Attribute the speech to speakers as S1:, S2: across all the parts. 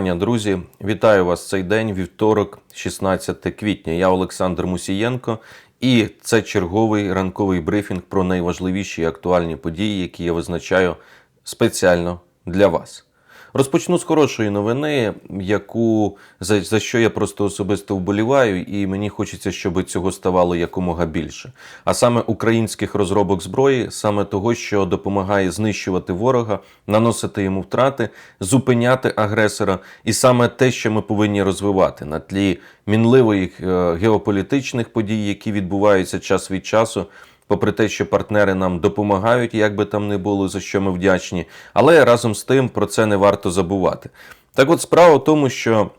S1: Друзі, вітаю вас цей день, вівторок, 16 квітня. Я Олександр Мусієнко, і це черговий ранковий брифінг про найважливіші і актуальні події, які я визначаю спеціально для вас. Розпочну з хорошої новини, яку за, за що я просто особисто вболіваю, і мені хочеться, щоб цього ставало якомога більше. А саме українських розробок зброї, саме того, що допомагає знищувати ворога, наносити йому втрати, зупиняти агресора, і саме те, що ми повинні розвивати на тлі мінливих е, геополітичних подій, які відбуваються час від часу попри те, що партнери нам допомагають, як би там не було, за що ми вдячні. Але разом з тим про це не варто забувати. Так от справа в тому, що.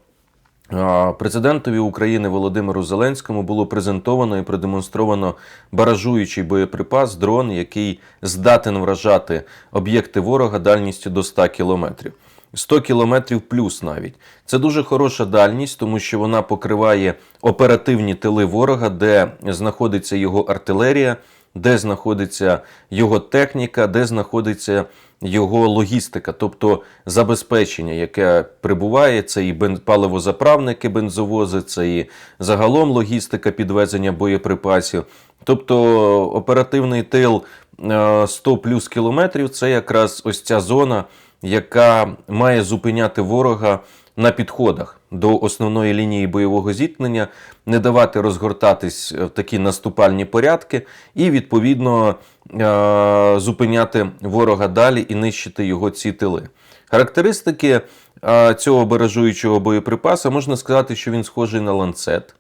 S1: Президентові України Володимиру Зеленському було презентовано і продемонстровано баражуючий боєприпас дрон, який здатен вражати об'єкти ворога дальністю до 100 кілометрів. 100 кілометрів плюс навіть. Це дуже хороша дальність, тому що вона покриває оперативні тили ворога, де знаходиться його артилерія, де знаходиться його техніка, де знаходиться його логістика, тобто забезпечення, яке прибуває, це і паливозаправники, бензовози, це і загалом логістика підвезення боєприпасів. Тобто оперативний тил е, 100 плюс кілометрів це якраз ось ця зона, яка має зупиняти ворога на підходах до основної лінії бойового зіткнення, не давати розгортатись в такі наступальні порядки, і відповідно е, зупиняти ворога далі і нищити його ці тили. Характеристики е, цього баражуючого боєприпаса можна сказати, що він схожий на ланцет.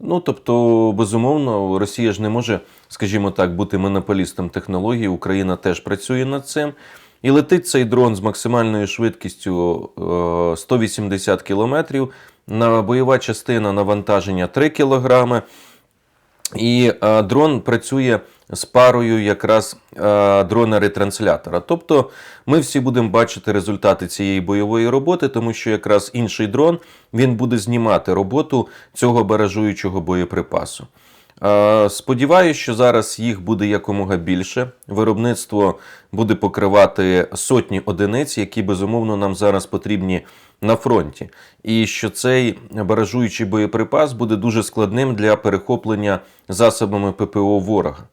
S1: Ну, тобто, безумовно, Росія ж не може, скажімо так, бути монополістом технологій. Україна теж працює над цим. І летить цей дрон з максимальною швидкістю е, 180 км. На бойова частина навантаження 3 кг. І е, дрон працює з парою якраз е, дрона-ретранслятора. Тобто ми всі будемо бачити результати цієї бойової роботи, тому що якраз інший дрон він буде знімати роботу цього баражуючого боєприпасу. Е, Сподіваюсь, що зараз їх буде якомога більше. Виробництво буде покривати сотні одиниць, які безумовно нам зараз потрібні на фронті. І що цей баражуючий боєприпас буде дуже складним для перехоплення засобами ППО ворога.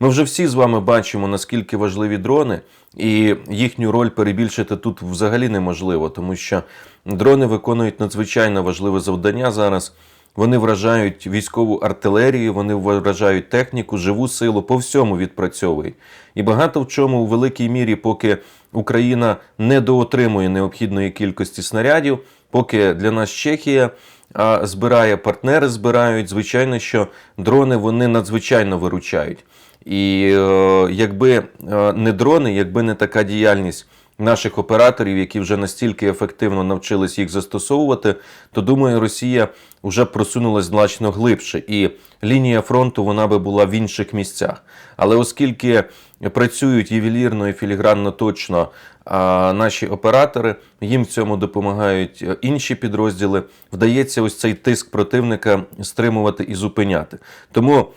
S1: Ми вже всі з вами бачимо, наскільки важливі дрони, і їхню роль перебільшити тут взагалі неможливо, тому що дрони виконують надзвичайно важливе завдання зараз. Вони вражають військову артилерію, вони вражають техніку, живу силу, по всьому відпрацьовують. І багато в чому у великій мірі, поки Україна не доотримує необхідної кількості снарядів, поки для нас Чехія збирає, партнери збирають, звичайно, що дрони вони надзвичайно виручають. І е, якби е, не дрони, якби не така діяльність наших операторів, які вже настільки ефективно навчились їх застосовувати, то думаю, Росія вже просунулась значно глибше, і лінія фронту вона би була в інших місцях. Але оскільки працюють ювелірно і філігранно точно а, наші оператори, їм в цьому допомагають е, інші підрозділи, вдається ось цей тиск противника стримувати і зупиняти. Тому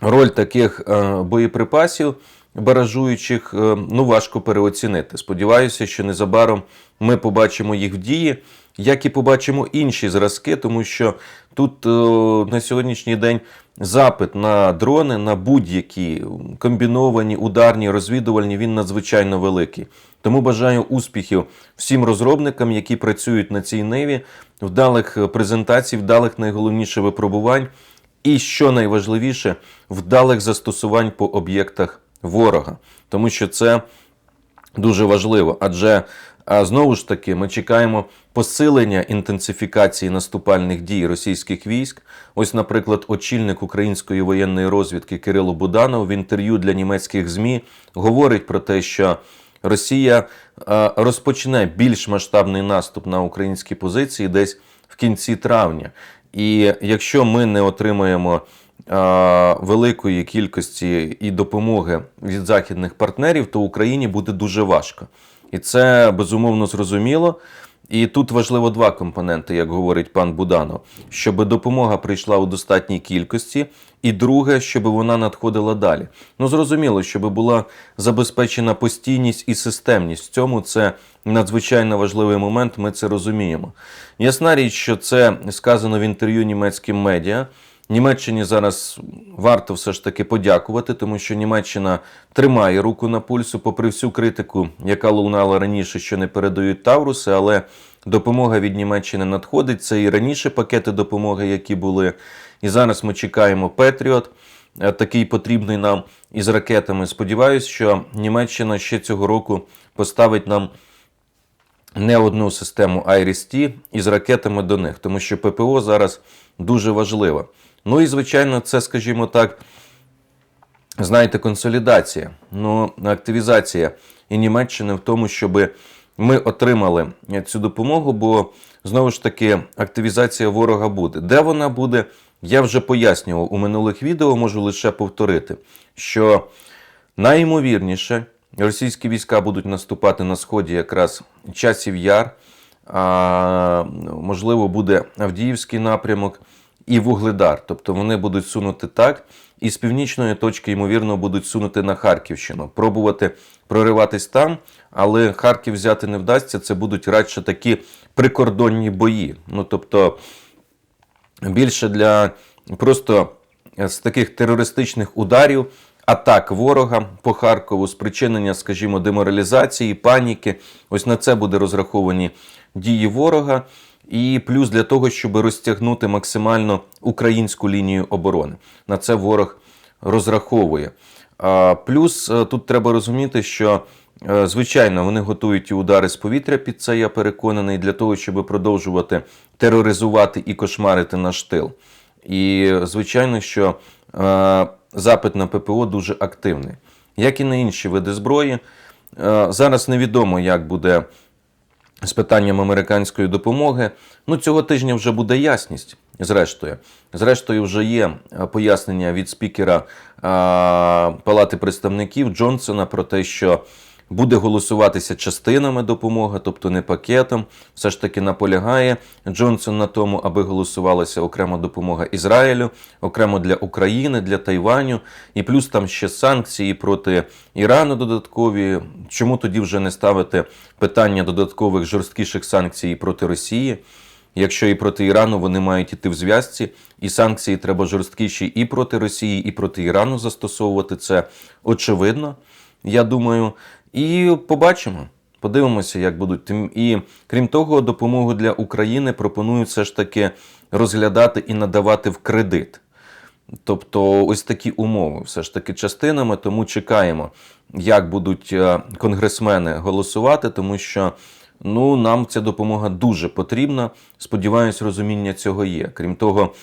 S1: роль таких е, боєприпасів баражуючих е, ну важко переоцінити. Сподіваюся, що незабаром ми побачимо їх в дії, як і побачимо інші зразки, тому що тут е, на сьогоднішній день запит на дрони, на будь-які комбіновані, ударні, розвідувальні, він надзвичайно великий. Тому бажаю успіхів всім розробникам, які працюють на цій ниві, вдалих е, презентацій, вдалих найголовніше випробувань. І що найважливіше, вдалих застосувань по об'єктах ворога, тому що це дуже важливо. Адже знову ж таки ми чекаємо посилення інтенсифікації наступальних дій російських військ. Ось, наприклад, очільник української воєнної розвідки Кирило Буданов в інтерв'ю для німецьких ЗМІ говорить про те, що Росія розпочне більш масштабний наступ на українські позиції десь в кінці травня. І якщо ми не отримаємо великої кількості і допомоги від західних партнерів, то Україні буде дуже важко. І це безумовно зрозуміло. І тут важливо два компоненти, як говорить пан Буданов, щоб допомога прийшла у достатній кількості, і друге, щоб вона надходила далі. Ну зрозуміло, щоб була забезпечена постійність і системність. В цьому це надзвичайно важливий момент. Ми це розуміємо. Ясна річ, що це сказано в інтерв'ю німецьким медіа. Німеччині зараз варто все ж таки подякувати, тому що Німеччина тримає руку на пульсу, попри всю критику, яка лунала раніше, що не передають Тавруси, але допомога від Німеччини надходить. Це і раніше пакети допомоги, які були. І зараз ми чекаємо Петріот, е, такий потрібний нам із ракетами. Сподіваюсь, що Німеччина ще цього року поставить нам не одну систему IRIS-T із ракетами до них, тому що ППО зараз дуже важливо. Ну і звичайно, це, скажімо так, знаєте, консолідація, ну, активізація і Німеччини в тому, щоб ми отримали цю допомогу, бо знову ж таки активізація ворога буде. Де вона буде? Я вже пояснював у минулих відео, можу лише повторити, що найімовірніше російські війська будуть наступати на сході якраз часів яр, а, можливо, буде Авдіївський напрямок і Вугледар. Тобто вони будуть сунути так, і з північної точки, ймовірно, будуть сунути на Харківщину, пробувати прориватись там, але Харків взяти не вдасться. Це будуть радше такі прикордонні бої. Ну тобто більше для просто з таких терористичних ударів. Атак ворога по Харкову, спричинення, скажімо, деморалізації, паніки. Ось на це буде розраховані дії ворога. І плюс для того, щоб розтягнути максимально українську лінію оборони. На це ворог розраховує. Плюс е, тут треба розуміти, що е, звичайно вони готують і удари з повітря під це, я переконаний, для того, щоб продовжувати тероризувати і кошмарити наш тил. І звичайно, що е, запит на ППО дуже активний, як і на інші види зброї. Зараз невідомо, як буде з питанням американської допомоги. Ну, цього тижня вже буде ясність. Зрештою, зрештою, вже є е, пояснення від спікера а, Палати представників Джонсона про те, що буде голосуватися частинами допомоги, тобто не пакетом. Все ж таки наполягає Джонсон на тому, аби голосувалася окрема допомога Ізраїлю, окремо для України, для Тайваню, і плюс там ще санкції проти Ірану додаткові. Чому тоді вже не ставити питання додаткових жорсткіших санкцій проти Росії? Якщо і проти Ірану вони мають іти в зв'язці, і санкції треба жорсткіші і проти Росії, і проти Ірану застосовувати це очевидно, я думаю. І побачимо, подивимося, як будуть. І крім того, допомогу для України пропонують все ж таки розглядати і надавати в кредит. Тобто, ось такі умови, все ж таки частинами, тому чекаємо, як будуть е, конгресмени голосувати, тому що ну, нам ця допомога дуже потрібна. Сподіваюсь, розуміння цього є. Крім того,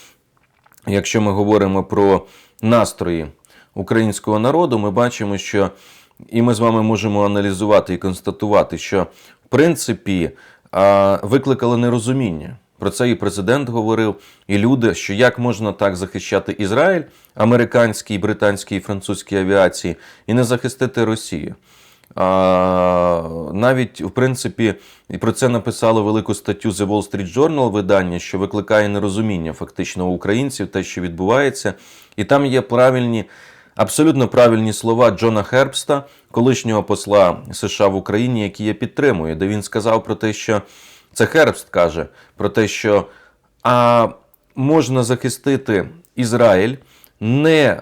S1: якщо ми говоримо про настрої українського народу, ми бачимо, що і ми з вами можемо аналізувати і констатувати, що в принципі викликали нерозуміння. Про це і президент говорив, і люди, що як можна так захищати Ізраїль, американській, британській і французькій авіації, і не захистити Росію. А, навіть в принципі і про це написали велику статтю The Wall Street Journal видання, що викликає нерозуміння фактично у українців, те, що відбувається, і там є правильні. Абсолютно правильні слова Джона Хербста, колишнього посла США в Україні, які я підтримую, де він сказав про те, що це Хербст каже про те, що а можна захистити Ізраїль, не,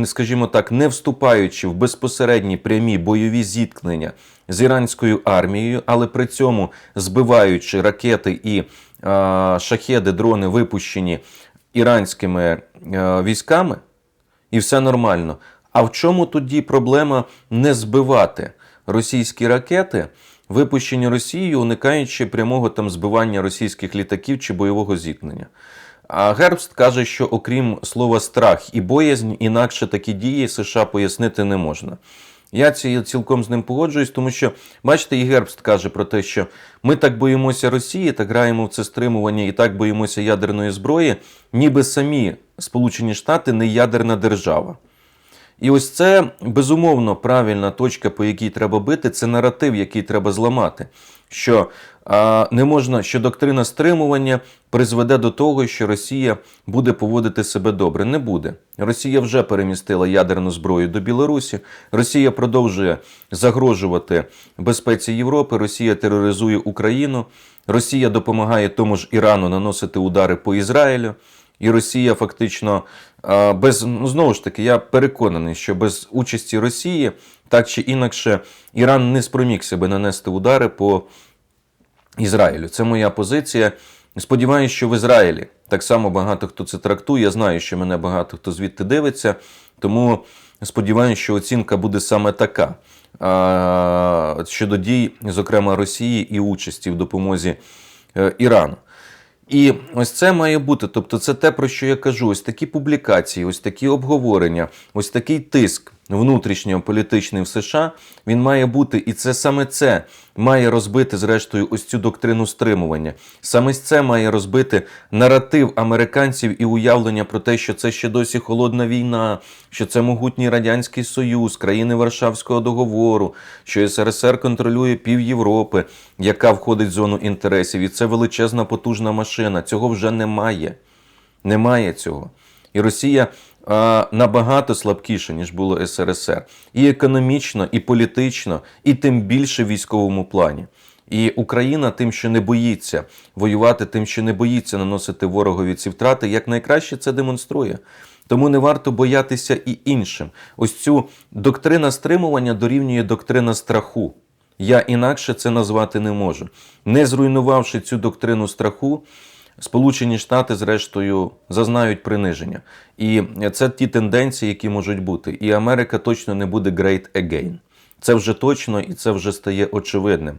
S1: е, скажімо так, не вступаючи в безпосередні прямі бойові зіткнення з іранською армією, але при цьому збиваючи ракети і шахеди, дрони, випущені іранськими е, військами і все нормально. А в чому тоді проблема не збивати російські ракети, випущені Росією, уникаючи прямого там збивання російських літаків чи бойового зіткнення? А Гербст каже, що окрім слова страх і боязнь, інакше такі дії США пояснити не можна. Я цілком з ним погоджуюсь, тому що, бачите, і Гербст каже про те, що ми так боїмося Росії, так граємо в це стримування і так боїмося ядерної зброї, ніби самі Сполучені Штати не ядерна держава. І ось це безумовно правильна точка, по якій треба бити, це наратив, який треба зламати. Що а, не можна, що доктрина стримування призведе до того, що Росія буде поводити себе добре. Не буде. Росія вже перемістила ядерну зброю до Білорусі. Росія продовжує загрожувати безпеці Європи. Росія тероризує Україну. Росія допомагає тому ж Ірану наносити удари по Ізраїлю. І Росія фактично без ну знову ж таки, я переконаний, що без участі Росії так чи інакше Іран не спроміг себе нанести удари по Ізраїлю. Це моя позиція. Сподіваюся, що в Ізраїлі так само багато хто це трактує. Я знаю, що мене багато хто звідти дивиться, тому сподіваюся, що оцінка буде саме така щодо дій, зокрема Росії, і участі в допомозі е, Ірану. І ось це має бути. Тобто, це те, про що я кажу: ось такі публікації, ось такі обговорення, ось такий тиск внутрішньополітичний в США. Він має бути, і це саме це має розбити, зрештою, ось цю доктрину стримування. Саме це має розбити наратив американців і уявлення про те, що це ще досі холодна війна, що це могутній радянський союз, країни Варшавського договору, що СРСР контролює пів Європи, яка входить в зону інтересів, і це величезна потужна машина. Цього вже немає. Немає цього. І Росія набагато слабкіша, ніж було СРСР. І економічно, і політично, і тим більше в військовому плані. І Україна тим, що не боїться воювати, тим, що не боїться наносити ворогові ці втрати, як найкраще це демонструє. Тому не варто боятися і іншим. Ось цю доктрина стримування дорівнює доктрина страху. Я інакше це назвати не можу. Не зруйнувавши цю доктрину страху, Сполучені Штати, зрештою, зазнають приниження. І це ті тенденції, які можуть бути. І Америка точно не буде great again. Це вже точно і це вже стає очевидним.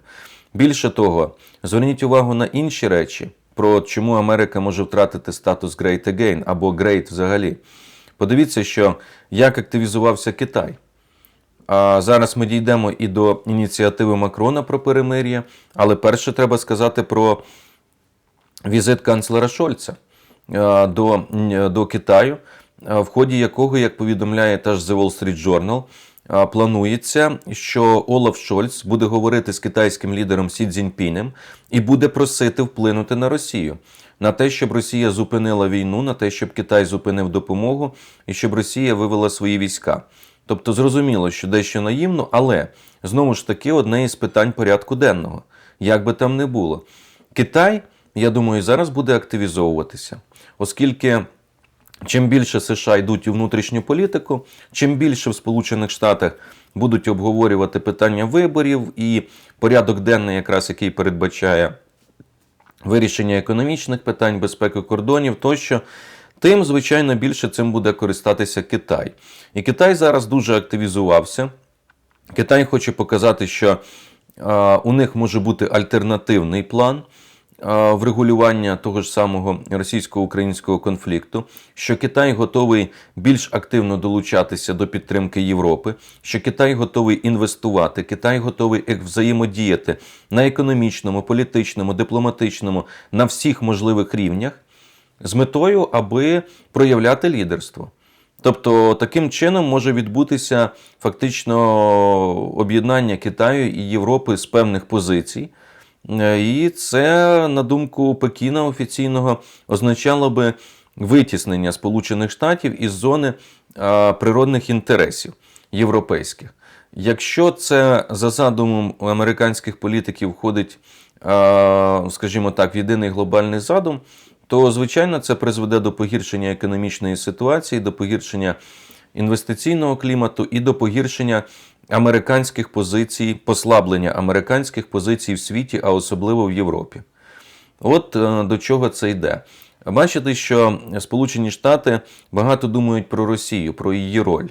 S1: Більше того, зверніть увагу на інші речі, про чому Америка може втратити статус great again або great взагалі. Подивіться, що як активізувався Китай. А зараз ми дійдемо і до ініціативи Макрона про перемир'я, але перше треба сказати про візит канцлера Шольца е, до, до Китаю, е, в ході якого, як повідомляє та ж The Wall Street Journal, е, планується, що Олаф Шольц буде говорити з китайським лідером Сі Цзіньпінем і буде просити вплинути на Росію. На те, щоб Росія зупинила війну, на те, щоб Китай зупинив допомогу і щоб Росія вивела свої війська. Тобто зрозуміло, що дещо наївно, але знову ж таки одне із питань порядку денного. Як би там не було, Китай я думаю, зараз буде активізовуватися, оскільки чим більше США йдуть у внутрішню політику, чим більше в Сполучених Штатах будуть обговорювати питання виборів і порядок денний, якраз який передбачає вирішення економічних питань, безпеки кордонів тощо. Тим, звичайно, більше цим буде користатися Китай. І Китай зараз дуже активізувався. Китай хоче показати, що а, у них може бути альтернативний план врегулювання того ж самого російсько-українського конфлікту, що Китай готовий більш активно долучатися до підтримки Європи, що Китай готовий інвестувати, Китай готовий взаємодіяти на економічному, політичному, дипломатичному, на всіх можливих рівнях з метою, аби проявляти лідерство. Тобто таким чином може відбутися фактично об'єднання Китаю і Європи з певних позицій. Е, і це, на думку Пекіна офіційного, означало би витіснення Сполучених Штатів із зони природних інтересів європейських. Якщо це за задумом американських політиків входить, скажімо так, в єдиний глобальний задум, то звичайно це призведе до погіршення економічної ситуації, до погіршення інвестиційного клімату і до погіршення американських позицій, послаблення американських позицій в світі, а особливо в Європі. От е, до чого це йде. Бачите, що Сполучені Штати багато думають про Росію, про її роль.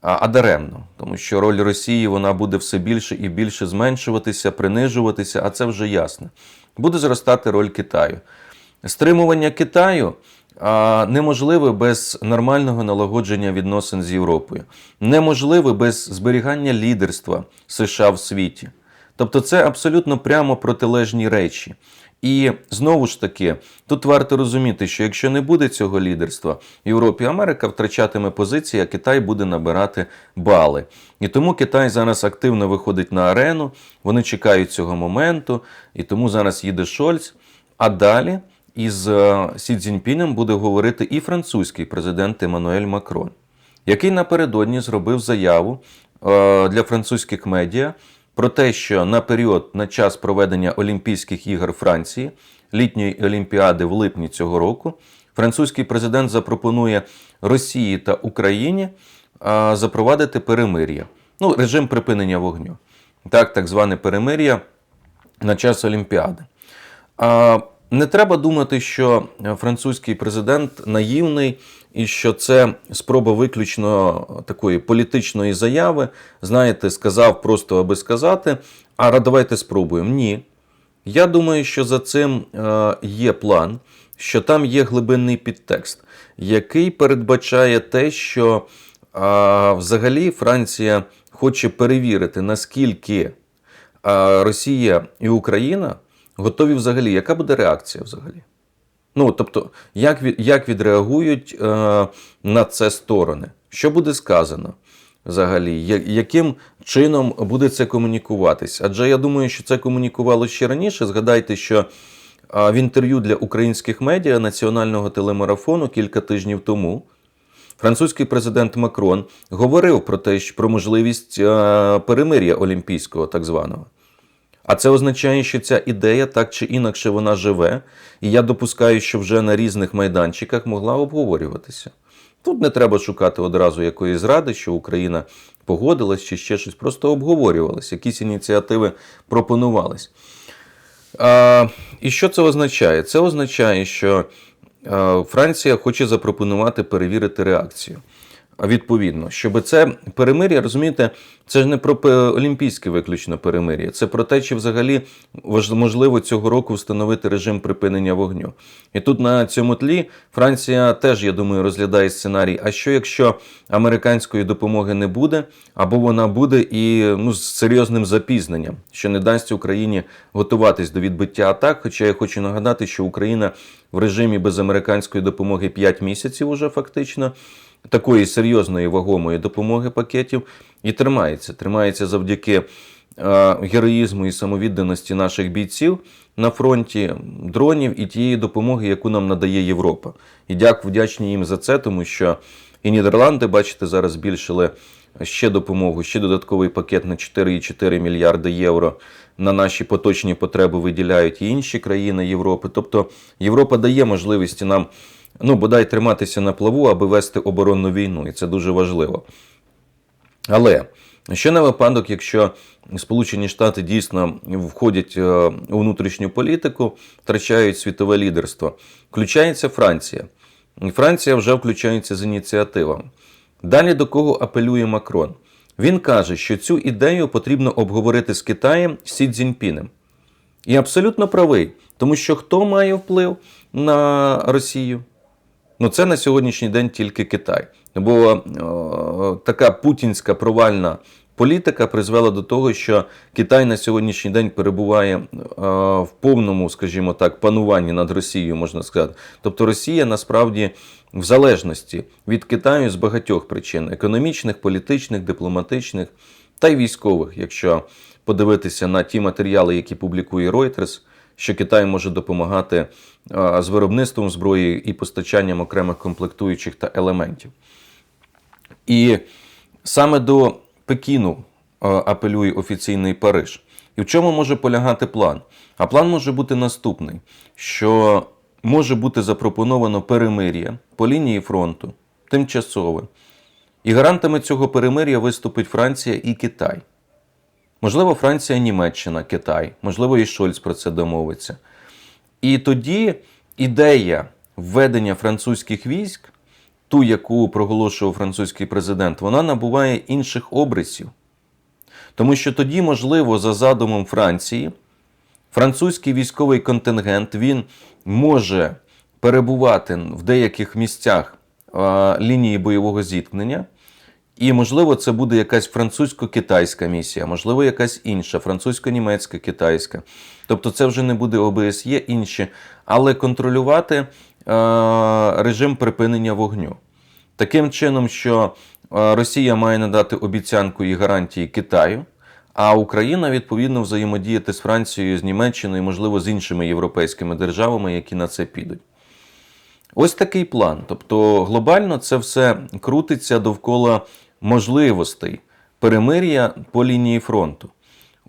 S1: А даремно, тому що роль Росії вона буде все більше і більше зменшуватися, принижуватися, а це вже ясно. Буде зростати роль Китаю. Стримування Китаю неможливе без нормального налагодження відносин з Європою, неможливе без зберігання лідерства США в світі. Тобто це абсолютно прямо протилежні речі. І знову ж таки, тут варто розуміти, що якщо не буде цього лідерства, Європі і Америка втрачатиме позиції, а Китай буде набирати бали. І тому Китай зараз активно виходить на арену, вони чекають цього моменту, і тому зараз їде Шольц. А далі із е, Сі Цзіньпінем буде говорити і французький президент Еммануель Макрон, який напередодні зробив заяву е, для французьких медіа про те, що на період на час проведення Олімпійських ігор Франції, літньої олімпіади в липні цього року, французький президент запропонує Росії та Україні запровадити перемир'я, ну, режим припинення вогню, так, так зване перемир'я на час Олімпіади. Не треба думати, що французький президент наївний і що це спроба виключно такої політичної заяви. Знаєте, сказав просто аби сказати. А давайте спробуємо. Ні. Я думаю, що за цим е, є план, що там є глибинний підтекст, який передбачає те, що е, взагалі Франція хоче перевірити, наскільки е, Росія і Україна готові взагалі, яка буде реакція взагалі? Ну, тобто, як як відреагують е, на це сторони? Що буде сказано взагалі? Яким чином буде це комунікуватись? Адже я думаю, що це комунікувало ще раніше. Згадайте, що е, в інтерв'ю для українських медіа національного телемарафону кілька тижнів тому французький президент Макрон говорив про те, що про можливість е, перемир'я олімпійського, так званого. А це означає, що ця ідея так чи інакше вона живе, і я допускаю, що вже на різних майданчиках могла обговорюватися. Тут не треба шукати одразу якоїсь зради, що Україна погодилась чи ще щось, просто обговорювалися, якісь ініціативи пропонувались. І що це означає? Це означає, що Франція хоче запропонувати перевірити реакцію. Відповідно, щоб це перемир'я, розумієте, це ж не про олімпійське виключно перемир'я, це про те, чи взагалі можливо цього року встановити режим припинення вогню. І тут на цьому тлі Франція теж, я думаю, розглядає сценарій. А що якщо американської допомоги не буде, або вона буде і ну, з серйозним запізненням, що не дасть Україні готуватись до відбиття атак? Хоча я хочу нагадати, що Україна в режимі без американської допомоги 5 місяців уже фактично такої серйозної вагомої допомоги пакетів і тримається. Тримається завдяки е, героїзму і самовідданості наших бійців на фронті дронів і тієї допомоги, яку нам надає Європа. І дякую вдячні їм за це, тому що і Нідерланди, бачите, зараз збільшили ще допомогу, ще додатковий пакет на 4,4 мільярди євро. На наші поточні потреби виділяють і інші країни Європи. Тобто Європа дає можливості нам ну, бодай триматися на плаву, аби вести оборонну війну, і це дуже важливо. Але ще на випадок, якщо Сполучені Штати дійсно входять е, у внутрішню політику, втрачають світове лідерство, включається Франція. І Франція вже включається з ініціативами. Далі до кого апелює Макрон? Він каже, що цю ідею потрібно обговорити з Китаєм Сі Цзіньпінем. І абсолютно правий, тому що хто має вплив на Росію? Ну це на сьогоднішній день тільки Китай. Бо о, така путінська провальна політика призвела до того, що Китай на сьогоднішній день перебуває о, в повному, скажімо так, пануванні над Росією, можна сказати. Тобто Росія насправді в залежності від Китаю з багатьох причин: економічних, політичних, дипломатичних та й військових, якщо подивитися на ті матеріали, які публікує Reuters, що Китай може допомагати з виробництвом зброї і постачанням окремих комплектуючих та елементів. І саме до Пекіну апелює офіційний Париж. І в чому може полягати план? А план може бути наступний: що може бути запропоновано перемир'я по лінії фронту, тимчасове. І гарантами цього перемир'я виступить Франція і Китай. Можливо, Франція, Німеччина, Китай, можливо, і Шольц про це домовиться. І тоді ідея введення французьких військ, ту, яку проголошував французький президент, вона набуває інших обрисів. Тому що тоді, можливо, за задумом Франції, французький військовий контингент він може перебувати в деяких місцях лінії бойового зіткнення І, можливо, це буде якась французько-китайська місія, можливо, якась інша, французько-німецька, китайська. Тобто це вже не буде ОБСЄ, інші, але контролювати е, режим припинення вогню. Таким чином, що е, Росія має надати обіцянку і гарантії Китаю, а Україна відповідно взаємодіяти з Францією, з Німеччиною, можливо, з іншими європейськими державами, які на це підуть. Ось такий план. Тобто глобально це все крутиться довкола можливостей перемир'я по лінії фронту.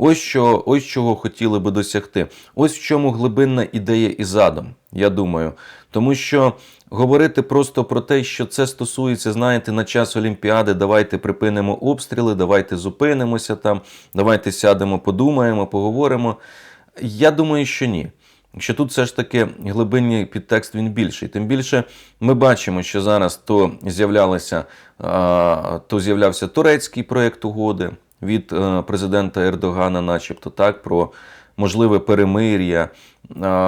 S1: Ось що, ось чого хотіли би досягти. Ось в чому глибинна ідея і задум, я думаю. Тому що говорити просто про те, що це стосується, знаєте, на час Олімпіади, давайте припинимо обстріли, давайте зупинимося там, давайте сядемо, подумаємо, поговоримо. Я думаю, що ні. Що тут все ж таки глибинний підтекст він більший. Тим більше ми бачимо, що зараз то з'являлося, а, то з'являвся турецький проєкт угоди від е, президента Ердогана, начебто так, про можливе перемир'я,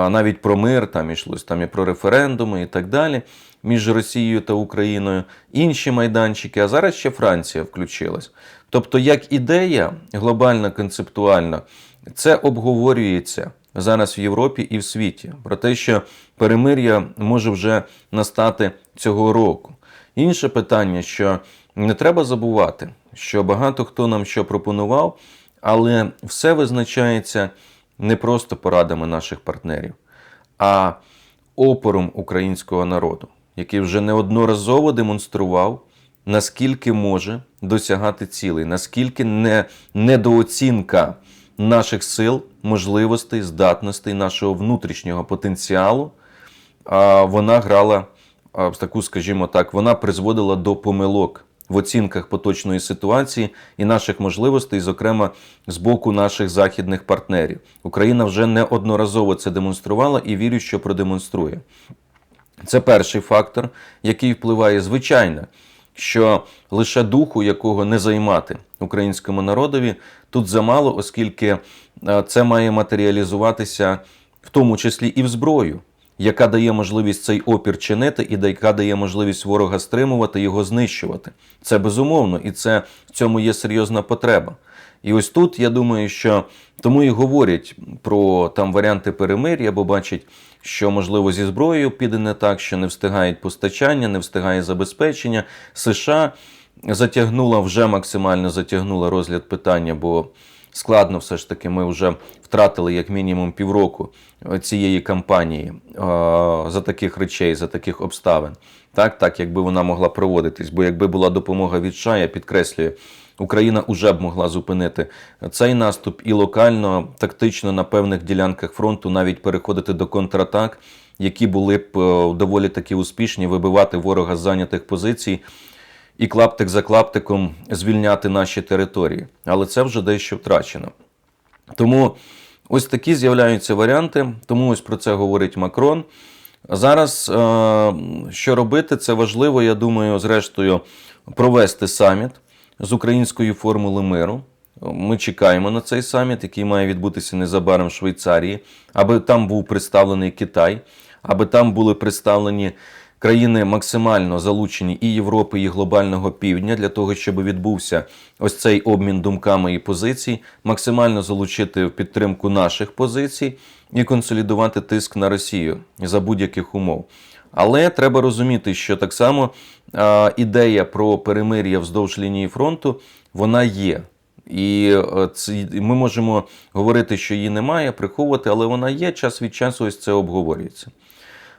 S1: навіть про мир там ішлось, там і про референдуми і так далі між Росією та Україною, інші майданчики, а зараз ще Франція включилась. Тобто, як ідея глобальна, концептуальна, це обговорюється зараз в Європі і в світі про те, що перемир'я може вже настати цього року. Інше питання, що не треба забувати, що багато хто нам що пропонував, але все визначається не просто порадами наших партнерів, а опором українського народу, який вже неодноразово демонстрував, наскільки може досягати цілей, наскільки не, недооцінка наших сил, можливостей, здатностей, нашого внутрішнього потенціалу, вона грала в таку, скажімо так, вона призводила до помилок в оцінках поточної ситуації і наших можливостей, зокрема з боку наших західних партнерів. Україна вже неодноразово це демонструвала і вірю, що продемонструє. Це перший фактор, який впливає звичайно, що лише духу, якого не займати українському народові, тут замало, оскільки е, це має матеріалізуватися в тому числі і в зброю, яка дає можливість цей опір чинити, і яка дає можливість ворога стримувати, його знищувати. Це безумовно, і це в цьому є серйозна потреба. І ось тут я думаю, що тому і говорять про там варіанти перемир'я, бо бачать, що можливо зі зброєю піде не так, що не встигають постачання, не встигає забезпечення. США затягнула вже максимально затягнула розгляд питання, бо складно все ж таки. Ми вже втратили як мінімум півроку цієї кампанії за таких речей, за таких обставин. Так, так, якби вона могла проводитись, бо якби була допомога від США, я підкреслюю, Україна вже б могла зупинити цей наступ і локально, тактично на певних ділянках фронту навіть переходити до контратак, які були б е, доволі таки успішні, вибивати ворога з зайнятих позицій і клаптик за клаптиком звільняти наші території. Але це вже дещо втрачено. Тому ось такі з'являються варіанти, тому ось про це говорить Макрон. Зараз е, що робити, це важливо, я думаю, зрештою, провести саміт з української формули миру. Ми чекаємо на цей саміт, який має відбутися незабаром в Швейцарії, аби там був представлений Китай, аби там були представлені країни максимально залучені і Європи, і глобального півдня для того, щоб відбувся ось цей обмін думками і позицій, максимально залучити в підтримку наших позицій і консолідувати тиск на Росію за будь-яких умов. Але треба розуміти, що так само ідея про перемир'я вздовж лінії фронту вона є. І е, це, ми можемо говорити, що її немає, приховувати, але вона є, час від часу ось це обговорюється.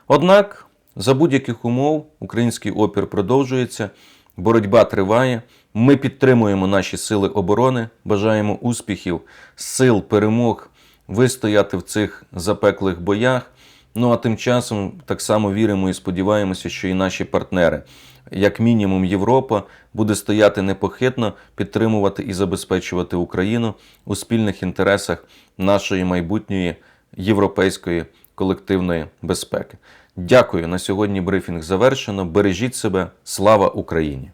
S1: Однак, за будь-яких умов український опір продовжується, боротьба триває. Ми підтримуємо наші сили оборони, бажаємо успіхів, сил, перемог вистояти в цих запеклих боях. Ну а тим часом так само віримо і сподіваємося, що і наші партнери, як мінімум, Європа, буде стояти непохитно, підтримувати і забезпечувати Україну у спільних інтересах нашої майбутньої європейської колективної безпеки. Дякую на сьогодні. Брифінг завершено. Бережіть себе. Слава Україні!